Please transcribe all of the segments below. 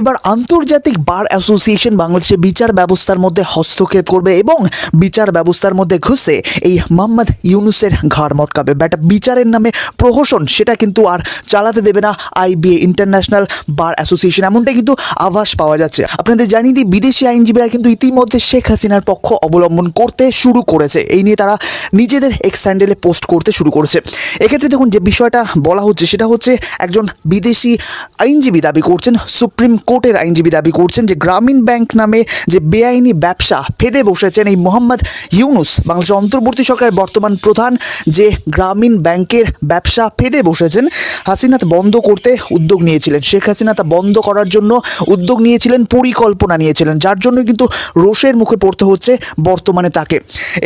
এবার আন্তর্জাতিক bar association বাংলাদেশের বিচার ব্যবস্থার মধ্যে হস্তক্ষেপ করবে এবং বিচার ব্যবস্থার মধ্যে ঘুষে এই মোহাম্মদ ইউনুসের ঘাড় মটকাবে। বাট বিচারের নামে প্রহসন, সেটা কিন্তু আর চালাতে দেবে না আইবিএ ইন্টারন্যাশনাল বার অ্যাসোসিয়েশন। এমনটাই কিন্তু আভাস পাওয়া যাচ্ছে। আপনাদের জানিয়ে দিই, বিদেশি আইনজীবীরা কিন্তু ইতিমধ্যে শেখ হাসিনার পক্ষ অবলম্বন করতে শুরু করেছে। এই নিয়ে তারা নিজেদের এক্স স্যান্ডেলে পোস্ট করতে শুরু করেছে। এক্ষেত্রে দেখুন, যে বিষয়টা বলা হচ্ছে, সেটা হচ্ছে একজন বিদেশি আইনজীবী দাবি করছেন সুপ্রিম কোর্টের আইনজীবী দাবি করছেন যে গ্রামীণ ব্যাংক নামে যে বেআইনি ব্যবসা ফেদে বসেছেন এই মোহাম্মদ ইউনুস, বাংলাদেশের অন্তর্বর্তী সরকারের বর্তমান প্রধান যে গ্রামীণ ব্যাংকের ব্যবসা ফেদে বসেছেন হাসিনা তা বন্ধ করতে উদ্যোগ নিয়েছিলেন। শেখ হাসিনা তা বন্ধ করার জন্য উদ্যোগ নিয়েছিলেন, পরিকল্পনা নিয়েছিলেন, যার জন্য কিন্তু রোষের মুখে পড়তে হচ্ছে বর্তমানে তাকে।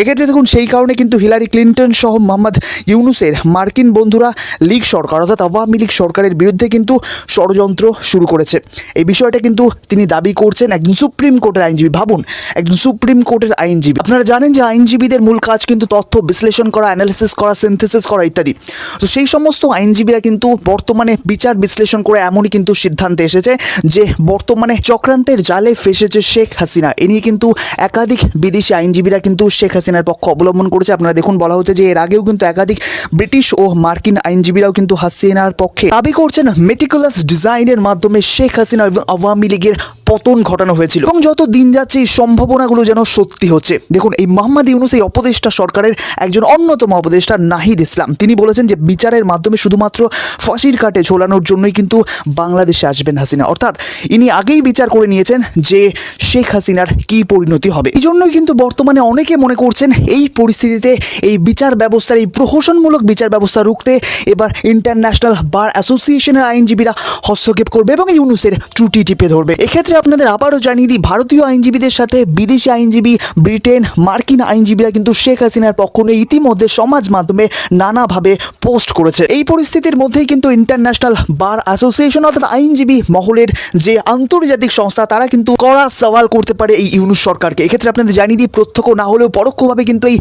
এক্ষেত্রে দেখুন, সেই কারণে কিন্তু হিলারি ক্লিন্টন সহ মোহাম্মদ ইউনুসের মার্কিন বন্ধুরা লীগ সরকার, অর্থাৎ আওয়ামী লীগ সরকারের বিরুদ্ধে কিন্তু ষড়যন্ত্র শুরু করেছে। এই বিষয়টা কিন্তু তিনি দাবি করছেন একজন সুপ্রিম কোর্টের আইনজীবী। ভাবুন, একজন সুপ্রিম কোর্টের আইনজীবী। আপনারা জানেন যে আইনজীবীদের মূল কাজ কিন্তু তথ্য বিশ্লেষণ করা অ্যানালিসিস করা সিনথেসিস করা ইত্যাদি। তো সেই সমস্ত আইনজীবীরা কিন্তু বর্তমানে বিচার বিশ্লেষণ করে এমনই কিন্তু সিদ্ধান্তে এসেছে যে বর্তমানে চক্রান্তের জালে ফেসেছে শেখ হাসিনা। এ নিয়ে কিন্তু একাধিক বিদেশি আইনজীবীরা কিন্তু শেখ হাসিনার পক্ষ অবলম্বন করেছে। আপনারা দেখুন, বলা হচ্ছে যে এর আগেও কিন্তু একাধিক ব্রিটিশ ও মার্কিন আইনজীবীরাও কিন্তু হাসিনার পক্ষে দাবি করছেন মেটিকুলাস ডিজাইনের মাধ্যমে শেখ হাসিনা এবং আওয়ামী লীগের পতন ঘটানো হয়েছিল এবং যত দিন যাচ্ছে এই সম্ভাবনাগুলো যেন সত্যি হচ্ছে। দেখুন, এই মোহাম্মদ ইউনুস এই অপদেষ্টা সরকারের একজন অন্যতম অপদেষ্টা নাহিদ ইসলাম। তিনি বলেছেন যে বিচারের মাধ্যমে শুধুমাত্র ফাঁসির কাটে ঝোলানোর জন্যই কিন্তু বাংলাদেশে আসবেন হাসিনা। অর্থাৎ ইনি আগেই বিচার করে নিয়েছেন যে শেখ হাসিনার কি পরিণতি হবে। এই জন্যই কিন্তু বর্তমানে অনেকে মনে করছেন এই পরিস্থিতিতে এই বিচার ব্যবস্থার, এই প্রহসনমূলক বিচার ব্যবস্থা রুখতে এবার ইন্টারন্যাশনাল বার অ্যাসোসিয়েশনের আইনজীবীরা হস্তক্ষেপ করবে এবং ইউনুসের ত্রুটি টিপে ধরবে। এক্ষেত্রে আপনাদের আবারও জানিয়ে দিই, ভারতীয় আইনজীবীদের সাথে বিদেশি আইনজীবী, ব্রিটেন, মার্কিন আইনজীবীরা কিন্তু শেখ হাসিনার পক্ষ নিয়ে ইতিমধ্যে সমাজ মাধ্যমে নানাভাবে পোস্ট করেছে। এই পরিস্থিতির মধ্যেই কিন্তু ইন্টারন্যাশনাল বার অ্যাসোসিয়েশন অর্থাৎ আইনজীবী মহলের যে আন্তর্জাতিক সংস্থা, তারা কিন্তু কড়া সওয়াল করতে পারে এই ইউনুস সরকারকে। এক্ষেত্রে আপনাদের জানিয়ে দিই, প্রত্যক্ষ না হলেও পরোক্ষভাবে কিন্তু এই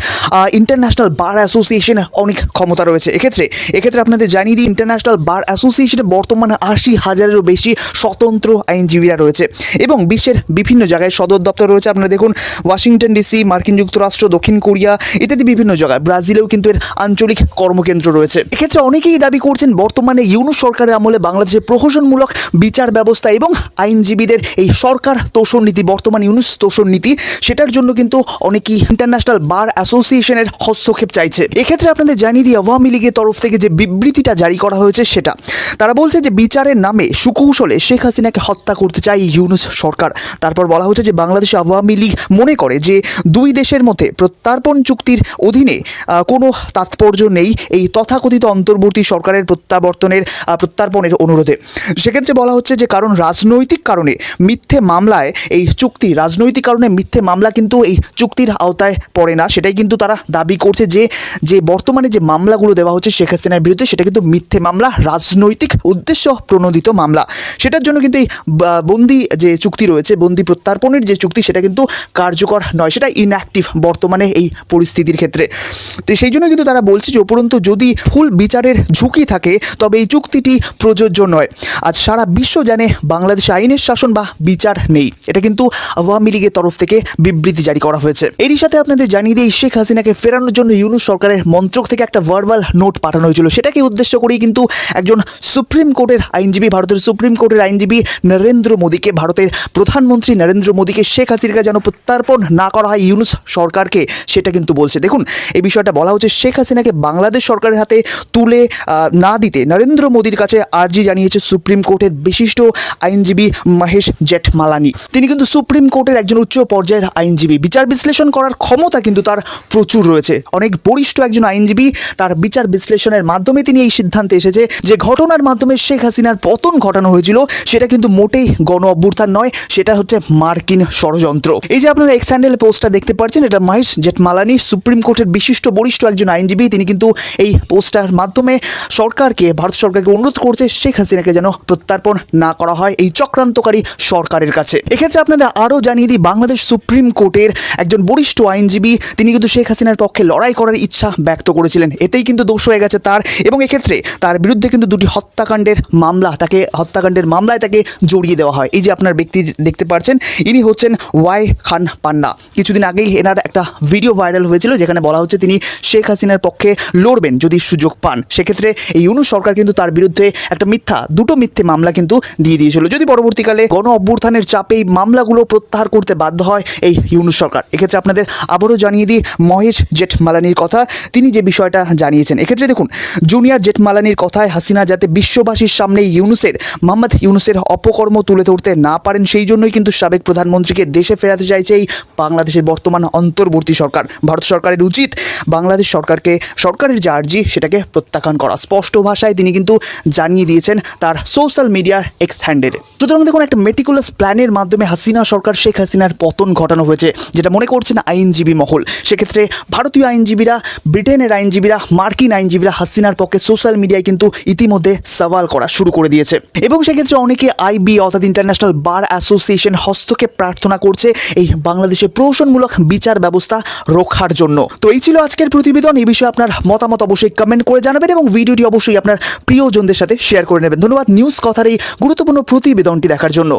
ইন্টারন্যাশনাল বার অ্যাসোসিয়েশনের অনেক ক্ষমতা রয়েছে। এক্ষেত্রে এক্ষেত্রে আপনাদের জানিয়ে দিই, ইন্টারন্যাশনাল বার অ্যাসোসিয়েশনে বর্তমানে আশি হাজারেরও বেশি স্বতন্ত্র আইনজীবীরা রয়েছে। এবং বিশ্বের বিভিন্ন জায়গায় সদর দপ্তর রয়েছে। আপনারা দেখুন, ওয়াশিংটন ডিসি, মার্কিন যুক্তরাষ্ট্র, দক্ষিণ কোরিয়া ইত্যাদি বিভিন্ন জায়গায়। ব্রাজিলেও কিন্তু এর আঞ্চলিক কর্মকেন্দ্র রয়েছে। এক্ষেত্রে অনেকেই দাবি করছেন, বর্তমানে ইউনুস সরকারের আমলে বাংলাদেশের প্রহসনমূলক বিচার ব্যবস্থা এবং আইনজীবীদের এই সরকার তোষণ নীতি, বর্তমান ইউনুস তোষণ নীতি, সেটার জন্য কিন্তু অনেকেই ইন্টারন্যাশনাল বার অ্যাসোসিয়েশনের হস্তক্ষেপ চাইছে। এক্ষেত্রে আপনাদের জানিয়ে দিই, আওয়ামী লীগের তরফ থেকে যে বিবৃতিটা জারি করা হয়েছে সেটা। তারা বলছে যে বিচারের নামে সুকৌশলে শেখ হাসিনাকে হত্যা করতে চায় ইউনুস সরকার। তারপর বলা হচ্ছে যে বাংলাদেশ আওয়ামী লীগ মনে করে যে দুই দেশের মধ্যে প্রত্যার্পণ চুক্তির অধীনে কোনো তাৎপর্য নেই এই তথাকথিত অন্তর্বর্তী সরকারের প্রত্যাবর্তনের প্রত্যার্পণের অনুরোধে। সেক্ষেত্রে বলা হচ্ছে যে কারণ রাজনৈতিক কারণে মিথ্যে মামলায় এই চুক্তি, রাজনৈতিক কারণে মিথ্যে মামলা কিন্তু এই চুক্তির আওতায় পড়ে না। সেটাই কিন্তু তারা দাবি করছে যে যে বর্তমানে যে মামলাগুলো দেওয়া হচ্ছে শেখ হাসিনার বিরুদ্ধে, সেটা কিন্তু মিথ্যে মামলা, রাজনৈতিক উদ্দেশ্য প্রণোদিত মামলা। সেটার জন্য কিন্তু এই বন্দি যে চুক্তি রয়েছে, বন্দি প্রত্যার্পণের যে চুক্তি, সেটা কিন্তু কার্যকর নয়, সেটা ইনঅ্যাক্টিভ বর্তমানে এই পরিস্থিতির ক্ষেত্রে। তো সেই জন্য কিন্তু তারা বলছে যে, উপরন্তু যদি ফুল বিচারের ঝুঁকি থাকে, তবে এই চুক্তিটি প্রযোজ্য নয়। আজ সারা বিশ্ব জানে বাংলাদেশ আইনের শাসন বা বিচার নেই। এটা কিন্তু আওয়ামী লীগের তরফ থেকে বিবৃতি জারি করা হয়েছে। এরই সাথে আপনাদের জানিয়ে দিয়ে শেখ হাসিনাকে ফেরানোর জন্য ইউনুস সরকারের মন্ত্রক থেকে একটা ভার্বাল নোট পাঠানো হয়েছিল। সেটাকে উদ্দেশ্য করেই কিন্তু একজন সুপ্রিম কোর্টের আইনজীবী, ভারতের সুপ্রিম কোর্টের আইনজীবী নরেন্দ্র মোদীকে ভারতের প্রধানমন্ত্রী নরেন্দ্র মোদীকে শেখ হাসিনাকে যেন প্রত্যার্পণ না করা হয় ইউনুস সরকারকে, সেটা কিন্তু বলছে। দেখুন, এই বিষয়টা বলা হচ্ছে শেখ হাসিনাকে বাংলাদেশ সরকারের হাতে তুলে না দিতে নরেন্দ্র মোদীর কাছে আর্জি জানিয়েছে সুপ্রিম কোর্টের বিশিষ্ট আইনজীবী মহেশ জেঠমালানি। তিনি কিন্তু সুপ্রিম কোর্টের একজন উচ্চ পর্যায়ের আইনজীবী। বিচার বিশ্লেষণ করার ক্ষমতা কিন্তু তার প্রচুর রয়েছে। অনেক বরিষ্ঠ একজন আইনজীবী তার বিচার বিশ্লেষণের মাধ্যমে তিনি এই সিদ্ধান্তে এসেছে যে ঘটনার মাধ্যমে শেখ হাসিনার পতন ঘটানো হয়েছিল, সেটা কিন্তু মোটেই গণ অভ্যুত্থান কথা নয়, সেটা হচ্ছে মার্কিন ষড়যন্ত্র। এই যে আপনারা এক্স হ্যান্ডেল পোস্টটা দেখতে পাচ্ছেন, এটা মহেশ জেঠমালানি সুপ্রিম কোর্টের বিশিষ্ট বরিষ্ঠ একজন আইনজীবী। তিনি কিন্তু এই পোস্টার মাধ্যমে সরকারকে, ভারত সরকারকে অনুরোধ করছে, শেখ হাসিনাকে যেন প্রত্যার্পণ না করা হয় এই চক্রান্তকারী সরকারের কাছে। এক্ষেত্রে আপনাদের আরও জানিয়ে দিই, বাংলাদেশ সুপ্রিম কোর্টের একজন বরিষ্ঠ আইনজীবী, তিনি কিন্তু শেখ হাসিনার পক্ষে লড়াই করার ইচ্ছা ব্যক্ত করেছিলেন। এতেই কিন্তু দোষ হয়ে গেছে তার এবং এক্ষেত্রে তার বিরুদ্ধে কিন্তু দুটি হত্যাকাণ্ডের মামলা, তাকে হত্যাকাণ্ডের মামলায় তাকে জড়িয়ে দেওয়া হয়। এই যে আপনার ব্যক্তি দেখতে পাচ্ছেন ইনি হচ্ছেন ওয়াই খান পান্না। কিছুদিন আগেই এনার একটা ভিডিও ভাইরাল হয়েছিল, যেখানে বলা হচ্ছে তিনি শেখ হাসিনার পক্ষে লড়বেন যদি সুযোগ পান। সেক্ষেত্রে এই ইউনু সরকার কিন্তু তার বিরুদ্ধে একটা মিথ্যা, দুটো মিথ্যে মামলা কিন্তু দিয়ে দিয়েছিল। যদি পরবর্তীকালে গণ অভ্যুত্থানের চাপে এই মামলাগুলো প্রত্যাহার করতে বাধ্য হয় এই ইউনু সরকার, এক্ষেত্রে আপনাদের আবারও জানিয়ে দিই মহেশ জেঠমালানির কথা। তিনি যে বিষয়টা জানিয়েছেন, এক্ষেত্রে দেখুন, জুনিয়র জেঠমালানির কথায় হাসিনা যাতে বিশ্ববাসীর সামনে ইউনুসের, মোহাম্মদ ইউনুসের অপকর্ম তুলে ধরতে না পারেন, সেই জন্যই কিন্তু সাবেক প্রধানমন্ত্রীকে দেশে ফেরাতে চাইছে এই বাংলাদেশের বর্তমান অন্তর্বর্তী সরকার। ভারত সরকারের উচিত বাংলাদেশ সরকারকে, সরকারের যে আর্জি, সেটাকে প্রত্যাখ্যান করা। স্পষ্ট ভাষায় তিনি কিন্তু জানিয়ে দিয়েছেন তার সোশ্যাল মিডিয়ার এক্স হ্যান্ডেলে সুতরাং দেখুন, একটা মেটিকুলাস প্ল্যানের মাধ্যমে হাসিনা সরকার শেখ হাসিনার পতন ঘটানো হয়েছে, যেটা মনে করছেন আইনজীবী মহল। সেক্ষেত্রে ভারতীয় আইনজীবীরা, ব্রিটেনের আইনজীবীরা, মার্কিন আইনজীবীরা হাসিনার পক্ষে সোশ্যাল মিডিয়ায় কিন্তু ইতিমধ্যে সওয়াল করা শুরু করে দিয়েছে। এবং সেক্ষেত্রে অনেকে আইবি, অর্থাৎ ইন্টারন্যাশনাল বার অ্যাসোসিয়েশন হস্তক্ষেপ প্রার্থনা করছে এই বাংলাদেশে প্রহসনমূলক বিচার ব্যবস্থা রক্ষার জন্য। তো এই ছিল আজকের প্রতিবেদন। এই বিষয়ে আপনার মতামত অবশ্যই কমেন্ট করে জানাবেন এবং ভিডিওটি অবশ্যই আপনার প্রিয়জনদের সাথে শেয়ার করে নেবেন। ধন্যবাদ। নিউজ কথার এই গুরুত্বপূর্ণ প্রতিবেদনটি দেখার জন্য।